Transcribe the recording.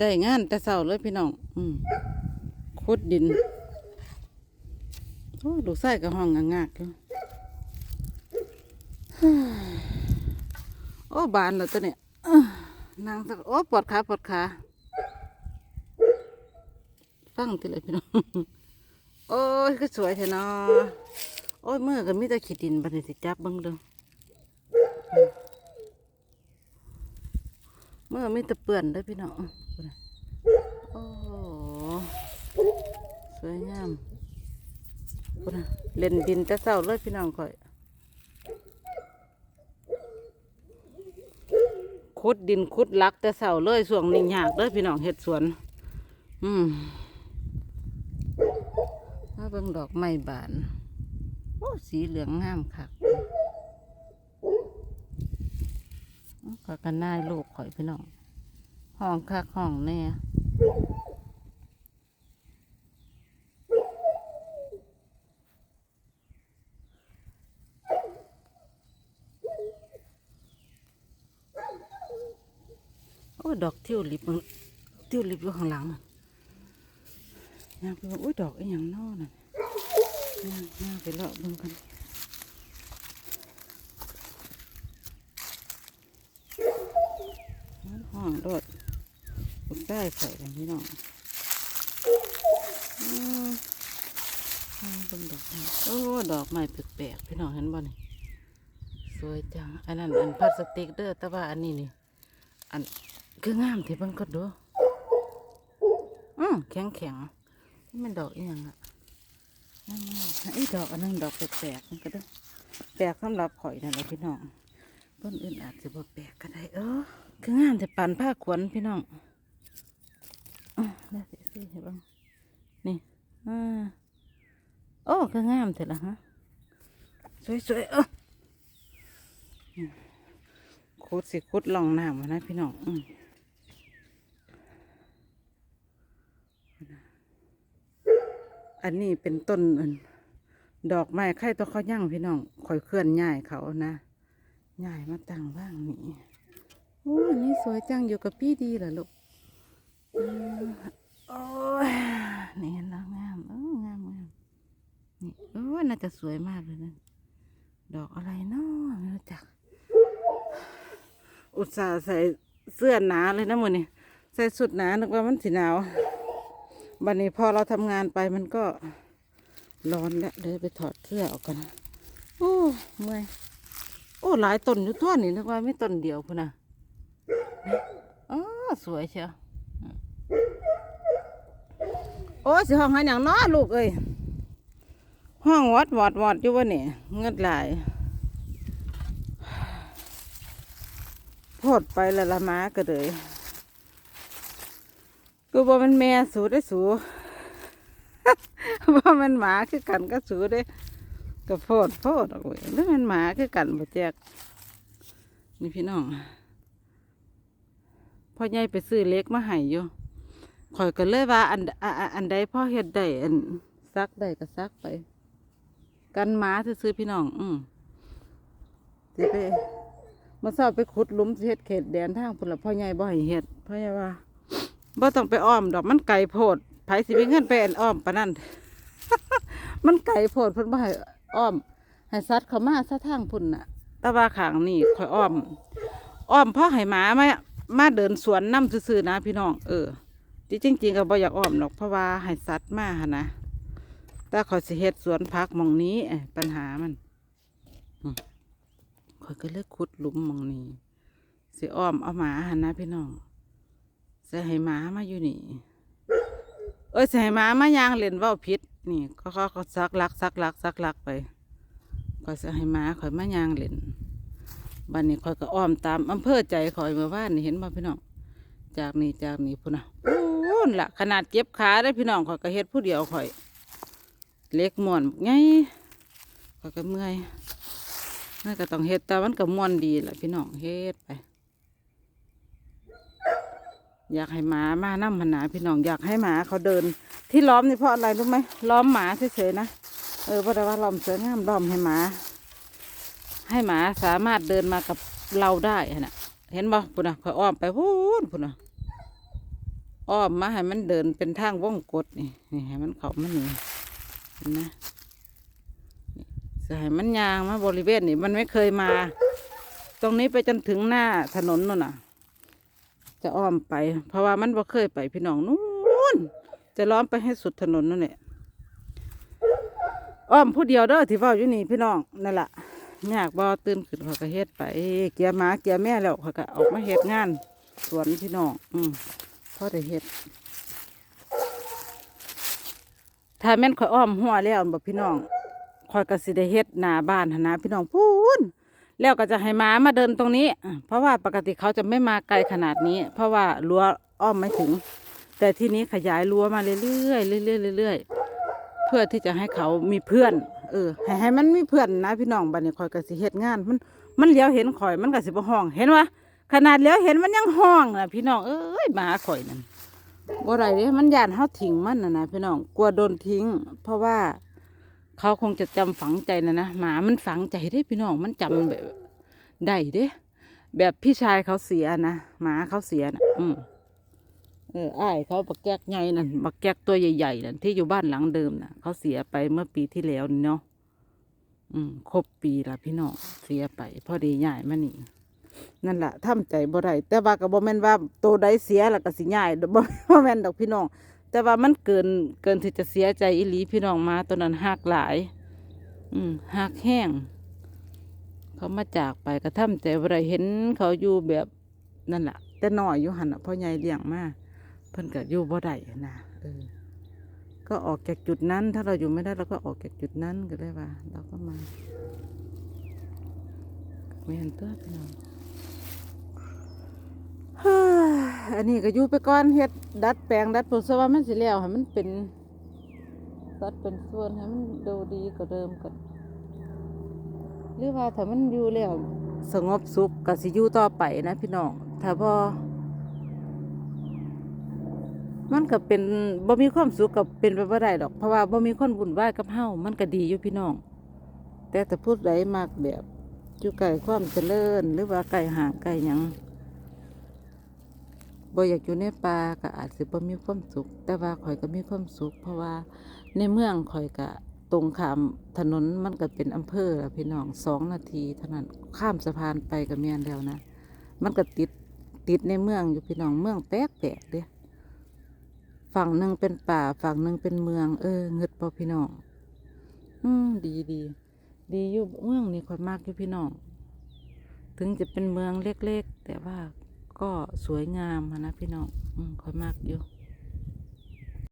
ได้งานแต่เช้าเลยพี่น้อง อืมขุดดิน โอ้ลูกไส้กับห้องงากๆอยู่โอ้บานแล้วตัวเนี่ยนางสักโอ้ปวดขาปวดขาฟังทีเลยพี่น้องโอ้ยก็สวยแท้เนาะโอ้ยมือก็มีแต่ขีดดินบันี้สิจับบิ่งเดูมื อมีต่เปื่อนเด้พี่น้องโอ้โหสวยงามเล่นดินแต่เศร้าเลยพี่น้องข่อยขุดดินขุดลักแต่เสาเลยส่วงนี้ยากเด้อพี่น้องเฮ็ดสวน อืมมาเบิ่งดอกไม้บาน โอ้สีเหลืองงามคัก ก็กันนายลูกข่อยพี่น้องห้องคักห้องแน่โอ้ยดอกทิวลิปมันทิวลิปอยู่ข้างหลังน่ะย่างไปว่าอุ้ยดอกไอ้ยังนอน่ะย่างย่างไปเลาะบึงกันมัน ห้องโดดบุกได้ข่อยกันพี่น้องอืมย่างเบิ่งดอกไม้โอ้ ดอกไม้แปลกๆพี่น้องเห็นบ่นี่สวยจัง อันนั้นอันพลาสติกเด้อแต่ว่าอันนี้นี่ อันคืองามที่เบิ่งก็ดู อืมแข็งแข็งๆนี่มันดอกอีหยังอะนั่นนี่ไอ้ดอกอันนั้นดอกแปลกๆมันก็เด้อแปลกสำหรับข่อยนั่นแหละพี่น้องต้นอื่นอาจจะบ่แปลกก็ได้เออ คืองามแต่ปานผ้าขวนพี่น้องอได้สิสิเห็นบ้างนี่อ่าโอ้คืองามเถอะละฮะสวยๆเอออืมขุดสิขุดลองน้ำมนะพี่น้องอือันนี้เป็นต้นดอกไม้ไข่ตัวเขาย่างพี่น้องคอยเคลื่อนย้ายเขานะย้ายมาตั้งว่างนี่ โอ้นนี้สวยจังอยู่กับพี่ดีเหรอลูกโอ้ยนี่เห็นแล้วงามเอองามงามนี่โอ้น่าจะสวยมากเลยนะ ดอกอะไรเนาะไม่รู้จัก อุตส่าห์ใส่เสื้อหนาเลยนะมือนี่ใส่สุดหนานึกว่ามันสีหนาวบัดนี้พอเราทำงานไปมันก็ร้อนแล้วเลยไปถอดเสื้อออกกันโอ้เมื่อยโอ้หลายต้นอยู่ทั่วนี่นึกว่าไม่ต้นเดียวพุ่นนะ อ๋อสวยเชียวโอ้สิห้องให้หนังน้อลูกเอ้ยห้องวัดวอดวอดอยู่วะเนี่ยเงิดหลายโพดไปละละหมาก็เลยกูบอกมันแม่สูได้สูว่ามันหมาคือกันก็สูได้ก็โพดโพดออกเว้ยแล้วมันหมาคือกันบ่แจกนี่พี่น้อง พ่อใหญ่ไปซื้อเล็กมาให้อยู่ข่อยก็เลยว่าอันอันอันใดพ่อเฮ็ดได้อันซักได้ก็ซักไป กันหมาซื้อพี่น้อง อืมสิไปมาสอบไปขุดลุมเฮ็ดเขตแดนทางพุ่นละพ่อใหญ่บ่ให้เฮ็ดพ่อใหญ่ว่าบ่ต้องไปอ้อมดอกมันไก่โพดไผสิไปเงินไปอันอ้อมปะนั่นมันไก่โพดเพิ่นบ่ให้อ้อม ให้สัตว์เขามาซะทางพุ่นน่ะ แต่ว่าขางนี่ข่อยอ้อม อ้อมพราะให้หมามาม มาเดินสวนนำซื่อๆนะพี่น้องเออที่จริงๆก็บ่อยากอ้อมดอกเพราะว่าให้สัตว์มาหั่นะแต่ขอยสิเฮ็ดสวนผักมองนี้ปัญหามันข่อยก็เลยขุดหลุมมองนี้สิอ้อมเอาหมาหั่นะพี่น้องใส่ให้หมามาอยู่นี่เอ้ยส่ให้หมามายางเล่นว่าผิดนี่เขาเขาก็ซักลักซักลักซักลักไปก็ใส่ให้หมาข่อยมายางเล่น บันนี้ข่อยก็อ้อมตามอำเภอใจข่อยเมื่อวานนี่เห็นบ่พี่น้องจากนี่จากนี่พุ่นนะพูนละขนาดเก็บขาได้พี่น้องข่อยก็เฮ็ดผู้เดียวข่อยเล็กม่วนไงข่อยก็เมื่อยนั่นก็ต้องเฮ็ดแต่มันก็ม่วนดีแหละพี่น้องเฮ็ดไป อยากให้หมามานั่มหนาพี่น้องอยากให้หมาเขาเดิน ที่ล้อมนี่เพราะอะไรรู้ไหมล้อมหมาเฉยๆนะเออเพราะว่าล้อมสวยงามล้อมให้หมา ให้หมาสามารถเดินมากับเราได้น่ะเห็นบ่ปุ่นน่ะคอยอ้อมไปพูนปุ่นน่ะอ้อมมาให้มันเดินเป็นทางว่องกดนี่นี่ให้มันเขามันนี่เห็นไหมนี่จะให้มันยางมาบริเวณนี่มันไม่เคยมา ตรงนี้ไปจนถึงหน้าถนนนู่นน่ะ จะอ้อมไป เพราะว่ามันบ่เคยไปพี่น้องนู่นจะล้อมไปให้สุดถนนนั่นแหละอ้อมผู้เดียวเด้อที่เฝ้าอยู่นี่พี่น้องนั่นแหละ ยากบ่ตื่นขึ้นเขาก็เฮ็ดไป เกียร์หมาเกียร์แม่แล้วเขาก็ออกมาเฮ็ดงานสวนพี่น้องอืมพอได้เฮ็ดถ้าแม่นข่อยอ้อมหัวแล้วบ่พี่น้องข่อยก็สิได้เฮ็ดหน้าบ้านหนะพี่น้องพูนแล้วก็จะให้หมามาเดินตรงนี้ เพราะว่าปกติเขาจะไม่มาไกลขนาดนี้ เพราะว่ารั้วอ้อมไม่ถึง แต่ที่นี้ขยายรั้วมาเรื่อยๆเรื่อยๆเรื่อยๆเพื่อที่จะให้เขามีเพื่อน เออให้ให้มันมีเพื่อนนะพี่น้องบัดนี้ข่อยก็สิเฮ็ดงานมันมันเลี้ยวเห็นข่อยมันก็สิบ่ห้อง เห็นวะขนาดเลี้ยวเห็นมันยังห้องนะพี่น้องเอ้ยหมาข่อยนั่นบ่ได้เด้มันย่านเฮาทิ้งมันน่ะนะพี่น้องกลัวโดนทิ้ง เพราะว่าเขาคงจะจำฝังใจนะนะหมามันฝังใจเด้พี่น้องมันจำแบบได้เด้แบบพี่ชายเขาเสียนะหมาเขาเสียนะอืม อออ้ายเขาบักแก๊กใหญ่นั่นบักแก๊กตัวใหญ่ๆนั่นที่อยู่บ้านหลังเดิมน่ะ เขาเสียไปเมื่อปีที่แล้วนี่เนาะอืมครบปีละพี่น้องเสียไป พอดีย้ายมานี่นั่นแหละทำใจบ่ได้แต่ว่าก็บ่แม่นว่าโตใดเสียแล้วก็สิย้ายบ่บ่แม่นดอกพี่น้อง แต่ว่ามันเกินเกินที่จะเสียใจอีหลีพี่น้องมาตัวนั้นหักหลาย อืมหักแห้ง เขามาจากไปก็ทำใจบ่ได้เห็นเขาอยู่แบบนั่นแหละแต่น้อยอยู่หันน่ะพ่อใหญ่เลี้ยงมา เพิ่นก็อยู่บ่ได้นะเออก็ออกจากจุดนั้น ถ้าเราอยู่ไม่ได้เราก็ออกจากจุดนั้นก็ได้ว่า เราก็มาไม่เห็นตัวพี่น้องฮ่าอันนี้ก็อยู่ไปก่อนเฮ็ดดัดแปลงดัดผมสว่ามันสิแล้วให้มันเป็นดัดเป็นส่วนให้มันดูดีกว่าเดิมกันหรือว่าถ้ามันอยู่แล้วสงบสุขก็สิอยู่ต่อไปนะพี่น้องถ้าบ่ มันก็เป็นบ่มีความสุขก็เป็นไปบ่ได้ดอกเพราะว่าบ่มีคนวุ่นวายกับเฮามันก็ดีอยู่พี่น้อง แต่ถ้าพูดใดมากแบบอยู่ใกล้ความเจริญหรือว่าใกล้ห่างใกล้หยังบ่อยากอยู่ในป่าก็อาจสิบ่มีความสุข แต่ว่าข่อยก็มีความสุข เพราะว่าในเมืองข่อยก็ตรงข้ามถนนมันก็เป็นอำเภอละพี่น้องสองนาทีเท่านั้นข้ามสะพานไปก็แม่นแล้วนะ มันก็ติดติดในเมืองอยู่พี่น้องเมืองแปลกแปลกๆเด้ ฝั่งหนึ่งเป็นป่า ฝั่งหนึ่งเป็นเมือง เออเงึดบ่พี่น้อง อืมดีดีดีอยู่เมืองนี่ค่อยมากอยู่พี่น้อง ถึงจะเป็นเมืองเล็กๆ แต่ว่าก็สวยงามนะพี่น้อง อืมค่อยมากอยู่